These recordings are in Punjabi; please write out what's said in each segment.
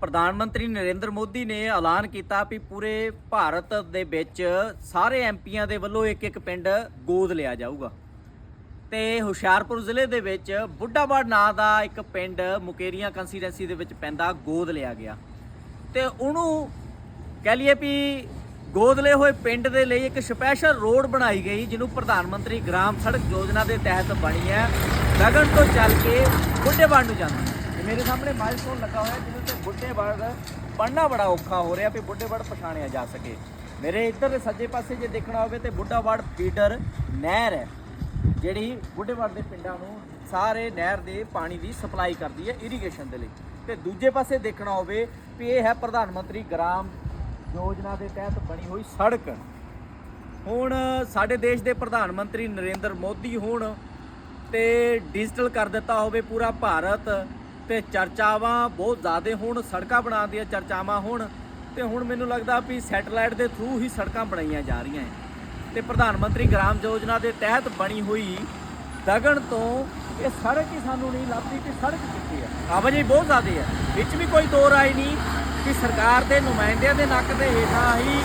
ਪ੍ਰਧਾਨ ਮੰਤਰੀ ਨਰਿੰਦਰ ਮੋਦੀ ਨੇ ਐਲਾਨ ਕੀਤਾ ਵੀ ਪੂਰੇ ਭਾਰਤ ਦੇ ਵਿੱਚ ਸਾਰੇ ਐਮਪੀਆਂ ਦੇ ਵੱਲੋਂ ਇੱਕ ਇੱਕ ਪਿੰਡ ਗੋਦ ਲਿਆ ਜਾਊਗਾ। ਤੇ ਹੁਸ਼ਿਆਰਪੁਰ ਜ਼ਿਲ੍ਹੇ ਦੇ ਵਿੱਚ ਬੁੱਢਾਬਾੜ ਨਾਂ ਦਾ ਇੱਕ ਪਿੰਡ ਮੁਕੇਰੀਆਂ ਕੰਸਟੀਟੈਂਸੀ ਦੇ ਵਿੱਚ ਪੈਂਦਾ ਗੋਦ ਲਿਆ ਗਿਆ। ਤੇ ਉਹਨੂੰ ਕਹਿ ਲਈਏ ਵੀ ਗੋਦ ਲਏ ਹੋਏ ਪਿੰਡ ਦੇ ਲਈ ਇੱਕ ਸਪੈਸ਼ਲ ਰੋਡ ਬਣਾਈ ਗਈ, ਜਿਹਨੂੰ ਪ੍ਰਧਾਨ ਮੰਤਰੀ ਗ੍ਰਾਮ ਸੜਕ ਯੋਜਨਾ ਦੇ ਤਹਿਤ ਬਣੀ ਹੈ। ਲਗਨ ਤੋਂ ਚੱਲ ਕੇ ਬੁੱਢੇਬਾੜ ਨੂੰ ਜਾਂਦੀ ਹੈ। ਮੇਰੇ ਸਾਹਮਣੇ ਮਾਈਲਸਟੋਨ ਲੱਗਾ ਹੋਇਆ ਜਿਹਦੇ ਤੇ ਬੁੱਢੇਬਾੜ ਪੜਨਾ ਬੜਾ ਔਖਾ ਹੋ ਰਿਹਾ ਵੀ ਬੁੱਢੇਬਾੜ ਪਛਾਣਿਆ ਜਾ ਸਕੇ। ਮੇਰੇ ਇੱਧਰ ਦੇ ਸੱਜੇ ਪਾਸੇ ਜੇ ਦੇਖਣਾ ਹੋਵੇ ਤੇ ਬੁੱਢਾਬਾੜ ਪੀਟਰ ਨਹਿਰ ਹੈ, ਜਿਹੜੀ ਬੁੱਢੇ ਬੁੱਢੇਵਾੜ ਦੇ ਪਿੰਡਾਂ ਨੂੰ ਸਾਰੇ ਨਹਿਰ ਦੇ ਪਾਣੀ ਦੀ ਸਪਲਾਈ ਕਰਦੀ ਹੈ ਇਰੀਗੇਸ਼ਨ ਦੇ ਲਈ। ਤੇ ਦੂਜੇ ਪਾਸੇ ਦੇਖਣਾ ਹੋਵੇ ਵੀ ਇਹ ਹੈ ਪ੍ਰਧਾਨ ਮੰਤਰੀ ਗ੍ਰਾਮ ਯੋਜਨਾ ਦੇ ਤਹਿਤ ਬਣੀ ਹੋਈ ਸੜਕ। ਹੁਣ ਸਾਡੇ ਦੇਸ਼ ਦੇ ਪ੍ਰਧਾਨ ਮੰਤਰੀ ਨਰਿੰਦਰ ਮੋਦੀ ਹੋਣ ਤੇ ਡਿਜੀਟਲ ਕਰ ਦਿੱਤਾ ਹੋਵੇ ਪੂਰਾ ਭਾਰਤ। ਤੇ ਚਰਚਾਵਾਂ ਬਹੁਤ ਜ਼ਿਆਦਾ ਹੋਣ, ਸੜਕਾਂ ਬਣਾਉਣ ਦੀਆਂ ਚਰਚਾਵਾਂ ਹੋਣ ਤੇ ਹੁਣ ਮੈਨੂੰ ਲੱਗਦਾ ਵੀ ਸੈਟੇਲਾਈਟ ਦੇ ਥਰੂ ਹੀ ਸੜਕਾਂ ਬਣਾਈਆਂ ਜਾ ਰਹੀਆਂ ਹੈ ਤੇ ਪ੍ਰਧਾਨ ਮੰਤਰੀ ਗ੍ਰਾਮ ਯੋਜਨਾ ਦੇ ਤਹਿਤ ਬਣੀ ਹੋਈ ਦਗਣ ਤੋਂ ਇਹ ਸੜਕ ਹੀ ਸਾਨੂੰ ਨਹੀਂ ਲੱਭਦੀ ਕਿ ਸੜਕ ਕਿੱਥੇ ਹੈ। ਆਵਾਜਾਈ ਬਹੁਤ ਜ਼ਿਆਦਾ ਹੈ। ਵਿੱਚ ਵੀ ਕੋਈ ਦੋ ਰਾਏ ਨਹੀਂ ਕਿ ਸਰਕਾਰ ਦੇ ਨੁਮਾਇੰਦਿਆਂ ਦੇ ਨੱਕ ਦੇ ਹੇਠਾਂ ਹੀ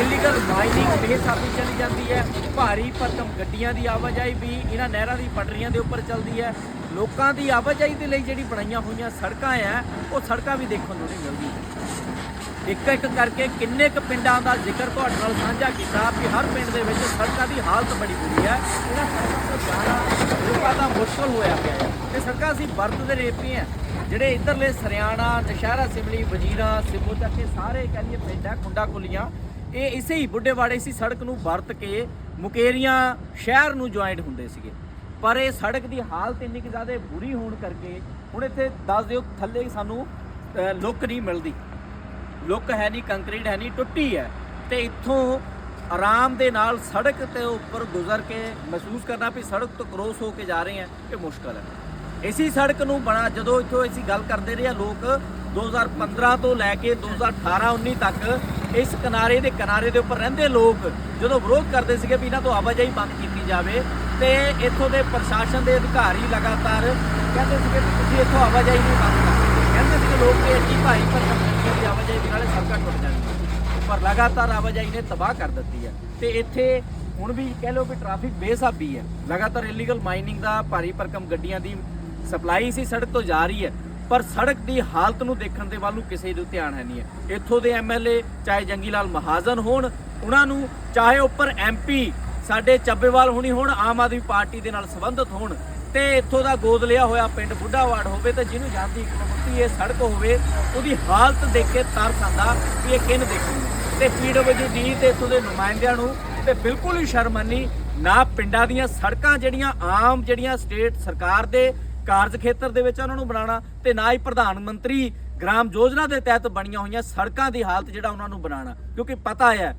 ਇਲੀਗਲ ਮਾਈਨਿੰਗ ਬੇਸਾਬੀ ਚਲੀ ਜਾਂਦੀ ਹੈ। ਭਾਰੀ ਭਰਕਮ ਗੱਡੀਆਂ ਦੀ ਆਵਾਜਾਈ ਵੀ ਇਹਨਾਂ ਨਹਿਰਾਂ ਦੀ ਪਟੜੀਆਂ ਦੇ ਉੱਪਰ ਚੱਲਦੀ ਹੈ। ਲੋਕਾਂ ਦੀ ਆਵਾਜਾਈ ਦੇ ਲਈ ਜਿਹੜੀ ਬਣਾਈਆਂ ਹੋਈਆਂ ਸੜਕਾਂ ਆ, ਉਹ ਸੜਕਾਂ ਵੀ ਦੇਖਣ ਨੂੰ ਨਹੀਂ ਮਿਲਦੀ ਇੱਕ ਇੱਕ ਕਰਕੇ ਕਿੰਨੇ ਕੁ ਪਿੰਡਾਂ ਦਾ ਜ਼ਿਕਰ ਤੁਹਾਡੇ ਨਾਲ ਸਾਂਝਾ ਕੀਤਾ ਕਿ ਹਰ ਪਿੰਡ ਦੇ ਵਿੱਚ ਸੜਕਾਂ ਦੀ ਹਾਲਤ ਬੜੀ ਬੁਰੀ ਹੈ। ਇਹਨਾਂ ਸੜਕਾਂ ਤੋਂ ਜਾਣਾ ਲੋਕਾਂ ਦਾ ਮੁਸ਼ਕਲ ਹੋਇਆ ਪਿਆ ਹੈ। ਤੇ ਸੜਕਾਂ ਅਸੀਂ ਵਰਤਦੇ ਰਹੇ ਪਏ ਹਾਂ। ਜਿਹੜੇ ਇੱਧਰਲੇ ਸਰਿਆਣਾ, ਨਸ਼ਹਿਰਾ, ਸਿਮਲੀ, ਵਜੀਰਾ, ਸਿਮੋ ਤੱਕ ਇਹ ਸਾਰੇ ਕਹਿੰਦੇ ਪਿੰਡ ਆ ਕੁੰਡਾ ਕੁਲੀਆਂ ਇਹ ਇਸੇ ਹੀ ਬੁੱਢੇਵਾੜੇ ਸੀ ਸੜਕ ਨੂੰ ਵਰਤ ਕੇ ਮੁਕੇਰੀਆਂ ਸ਼ਹਿਰ ਨੂੰ ਜੁਆਇੰਟ ਹੁੰਦੇ ਸੀਗੇ। ਪਰ ਇਹ ਸੜਕ ਦੀ ਹਾਲਤ ਇੰਨੀ ਕਿ ਜ਼ਿਆਦਾ ਬੁਰੀ ਹੋਣ ਕਰਕੇ ਹੁਣ ਇੱਥੇ ਦੱਸ ਦਿਓ ਥੱਲੇ ਸਾਨੂੰ ਲੁੱਕ ਨਹੀਂ ਮਿਲਦੀ। ਲੁੱਕ ਹੈ ਨਹੀਂ, ਕੰਕਰੀਟ ਹੈ ਨਹੀਂ, ਟੁੱਟੀ ਹੈ। ਤੇ ਇੱਥੋਂ ਆਰਾਮ ਦੇ ਨਾਲ ਸੜਕ ਤੇ ਉੱਪਰ ਗੁਜ਼ਰ ਕੇ ਮਹਿਸੂਸ ਕਰਨਾ ਵੀ ਸੜਕ ਤੋਂ ਕ੍ਰੋਸ ਹੋ ਕੇ ਜਾ ਰਹੇ ਹਾਂ, ਇਹ ਮੁਸ਼ਕਲ ਹੈ। ਇਸੀ ਸੜਕ ਨੂੰ ਬਣਾ, ਜਦੋਂ ਇੱਥੋਂ ਅਸੀਂ ਗੱਲ ਕਰਦੇ ਰਹੇ ਹਾਂ, ਲੋਕ 2015 ਤੋਂ ਲੈ ਕੇ 2018-19 ਤੱਕ ਇਸ ਕਿਨਾਰੇ ਦੇ ਕਿਨਾਰੇ ਦੇ ਉੱਪਰ ਰਹਿੰਦੇ ਲੋਕ ਜਦੋਂ ਵਿਰੋਧ ਕਰਦੇ ਸੀਗੇ ਵੀ ਇਹਨਾਂ ਤੋਂ ਆਵਾਜਾਈ ਬੰਦ ਕੀਤੀ ਜਾਵੇ ਤੇ ਇੱਥੋਂ ਦੇ ਪ੍ਰਸ਼ਾਸਨ ਦੇ ਅਧਿਕਾਰੀ ਲਗਾਤਾਰ ਕਹਿੰਦੇ ਸੀਗੇ ਵੀ ਤੁਸੀਂ ਇੱਥੋਂ ਆਵਾਜਾਈ ਨਹੀਂ ਬੰਦ ਕਰ ਸਕਦੇ ਕਹਿੰਦੇ ਸੀਗੇ ਲੋਕ ਕਿ ਇੱਥੇ ਭਾਈ ਪਰ ਦੀ ਆਵਾਜਾਈ ਦੇ ਨਾਲ ਸੜਕਾਂ ਟੁੱਟ ਜਾਣਗੀਆਂ ਪਰ ਲਗਾਤਾਰ ਆਵਾਜਾਈ ਨੇ ਤਬਾਹ ਕਰ ਦਿੱਤੀ ਹੈ। ਤੇ ਇੱਥੇ ਹੁਣ ਵੀ ਕਹਿ ਲਓ ਕਿ ਟ੍ਰੈਫਿਕ ਬੇਸਾਬੀ ਹੈ। ਲਗਾਤਾਰ ਇਲੀਗਲ ਮਾਈਨਿੰਗ ਦਾ ਭਾਰੀ ਭਰਕਮ ਗੱਡੀਆਂ ਦੀ ਸਪਲਾਈ ਸੀ, ਸੜਕ ਤੋਂ ਜਾ ਰਹੀ ਹੈ। ਪਰ ਸੜਕ ਦੀ ਹਾਲਤ ਨੂੰ ਦੇਖਣ ਦੇ ਵੱਲ ਨੂੰ ਕਿਸੇ ਨੂੰ ਧਿਆਨ ਹੈ ਨਹੀਂ ਹੈ। ਇੱਥੋਂ ਦੇ ਐਮਐਲਏ ਚਾਹੇ ਜੰਗੀ ਲਾਲ ਮਹਾਜਨ ਹੋਣ, ਉਹਨਾਂ ਨੂੰ ਚਾਹੇ ਉੱਪਰ ਐਮਪੀ ਸਾਡੇ ਚੱਬੇਵਾਲ ਹੋਣੀ ਹੋਣ ਆਮ ਆਦਮੀ ਪਾਰਟੀ ਦੇ ਨਾਲ ਸੰਬੰਧਿਤ ਹੋਣ ਤੇ ਇੱਥੋਂ ਦਾ ਗੋਦ ਲਿਆ ਹੋਇਆ ਪਿੰਡ ਬੁੱਢਾਵਾੜ ਹੋਵੇ ਤੇ ਜਿਹਨੂੰ ਜਾਂਦੀ ਇਕਲੌਤੀ ਇਹ ਸੜਕ ਹੋਵੇ, ਉਹਦੀ ਹਾਲਤ ਦੇਖ ਕੇ ਤਰਸ ਆਂਦਾ ਵੀ ਇਹ ਕਿਨ ਦੇਖਣੀ ਤੇ ਪੀਡਬਲਯੂਡੀ ਤੇ ਇੱਥੋਂ ਦੇ ਨੁਮਾਇੰਦਿਆਂ ਨੂੰ ਤੇ ਬਿਲਕੁਲ ਹੀ ਸ਼ਰਮਨੀ ਨਾ ਪਿੰਡਾਂ ਦੀਆਂ ਸੜਕਾਂ ਜਿਹੜੀਆਂ ਆਮ ਜਿਹੜੀਆਂ ਸਟੇਟ ਸਰਕਾਰ ਦੇ ਕਾਰਜ ਖੇਤਰ ਦੇ ਵਿੱਚ ਉਹਨਾਂ ਨੂੰ ਬਣਾਉਣਾ ਤੇ ਨਾ ਹੀ ਪ੍ਰਧਾਨ ਮੰਤਰੀ ਗ੍ਰਾਮ ਯੋਜਨਾ ਦੇ ਤਹਿਤ ਬਣੀਆਂ ਹੋਈਆਂ ਸੜਕਾਂ ਦੀ ਹਾਲਤ ਜਿਹੜਾ ਉਹਨਾਂ ਨੂੰ ਬਣਾਉਣਾ। ਕਿਉਂਕਿ ਪਤਾ ਹੈ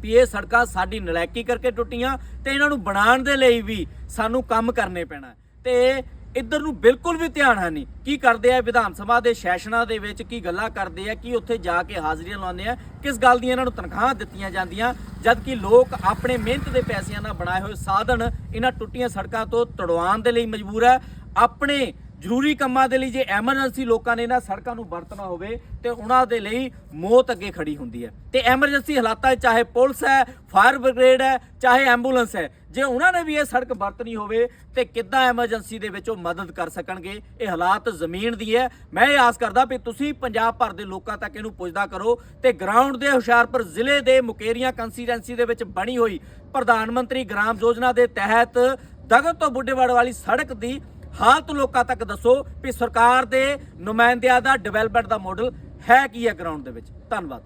ਵੀ ਇਹ ਸੜਕਾਂ ਸਾਡੀ ਨਲਾਇਕੀ ਕਰਕੇ ਟੁੱਟੀਆਂ ਤੇ ਇਹਨਾਂ ਨੂੰ ਬਣਾਉਣ ਦੇ ਲਈ ਵੀ ਸਾਨੂੰ ਕੰਮ ਕਰਨੇ ਪੈਣਾ। ਤੇ ਇੱਧਰ ਨੂੰ ਬਿਲਕੁਲ ਵੀ ਧਿਆਨ ਹੈ ਨਹੀਂ। ਕੀ ਕਰਦੇ ਆ ਵਿਧਾਨ ਸਭਾ ਦੇ ਸੈਸ਼ਨਾਂ ਦੇ ਵਿੱਚ ਕੀ ਗੱਲਾਂ ਕਰਦੇ ਆ, ਕੀ ਉੱਥੇ ਜਾ ਕੇ ਹਾਜ਼ਰੀਆਂ ਲਾਉਂਦੇ ਆ, ਕਿਸ ਗੱਲ ਦੀਆਂ ਇਹਨਾਂ ਨੂੰ ਤਨਖਾਹਾਂ ਦਿੱਤੀਆਂ ਜਾਂਦੀਆਂ ਜਦ ਕਿ ਲੋਕ ਆਪਣੇ ਮਿਹਨਤ ਦੇ ਪੈਸਿਆਂ ਨਾਲ ਬਣਾਏ ਹੋਏ ਸਾਧਨ ਇਹਨਾਂ ਟੁੱਟੀਆਂ ਸੜਕਾਂ ਤੋਂ ਤੜਵਾਉਣ ਦੇ ਲਈ ਮਜਬੂਰ ਹੈ। ਆਪਣੇ ਜ਼ਰੂਰੀ ਕੰਮਾਂ ਦੇ ਲਈ ਜੇ ਐਮਰਜੈਂਸੀ ਲੋਕਾਂ ਨੇ ਇਹਨਾਂ ਸੜਕਾਂ ਨੂੰ ਵਰਤਣਾ ਹੋਵੇ ਤੇ ਉਹਨਾਂ ਦੇ ਲਈ ਮੌਤ ਅੱਗੇ ਖੜੀ ਹੁੰਦੀ ਹੈ। ਤੇ ਐਮਰਜੈਂਸੀ ਹਾਲਾਤਾਂ 'ਚ ਚਾਹੇ ਪੁਲਿਸ ਹੈ, ਫਾਇਰ ਬ੍ਰਿਗੇਡ ਹੈ, ਚਾਹੇ ਐਂਬੂਲੈਂਸ ਹੈ, ਜੇ ਉਹਨਾਂ ਨੇ ਵੀ ਇਹ ਸੜਕ ਵਰਤਣੀ ਹੋਵੇ ਤੇ ਕਿੱਦਾਂ ਐਮਰਜੈਂਸੀ ਦੇ ਵਿੱਚ ਉਹ ਮਦਦ ਕਰ ਸਕਣਗੇ, ਇਹ ਹਾਲਾਤ ਜ਼ਮੀਨ ਦੀ ਹੈ। ਮੈਂ ਇਹ ਆਸ ਕਰਦਾ ਵੀ ਤੁਸੀਂ ਪੰਜਾਬ ਭਰ ਦੇ ਲੋਕਾਂ ਤੱਕ ਇਹਨੂੰ ਪੁੱਜਦਾ ਕਰੋ ਤੇ ਗਰਾਊਂਡ ਦੇ ਹੁਸ਼ਿਆਰਪੁਰ ਜ਼ਿਲ੍ਹੇ ਦੇ ਮੁਕੇਰੀਆਂ ਕੰਸਟੀਟੈਂਸੀ ਦੇ ਵਿੱਚ ਬਣੀ ਹੋਈ ਪ੍ਰਧਾਨ ਮੰਤਰੀ ਗ੍ਰਾਮ ਯੋਜਨਾ ਦੇ ਤਹਿਤ ਦਗਨ ਤੋਂ ਬੁੱਢੇਵਾੜ ਵਾਲੀ ਸੜਕ ਦੀ ਹਾਲਤ ਲੋਕਾਂ ਤੱਕ ਦੱਸੋ ਵੀ ਸਰਕਾਰ ਦੇ ਨੁਮਾਇੰਦਿਆਂ ਦਾ ਡਿਵੈਲਪਮੈਂਟ ਦਾ ਮਾਡਲ ਹੈ ਕੀ ਹੈ ਗਰਾਊਂਡ ਦੇ ਵਿੱਚ? ਧੰਨਵਾਦ।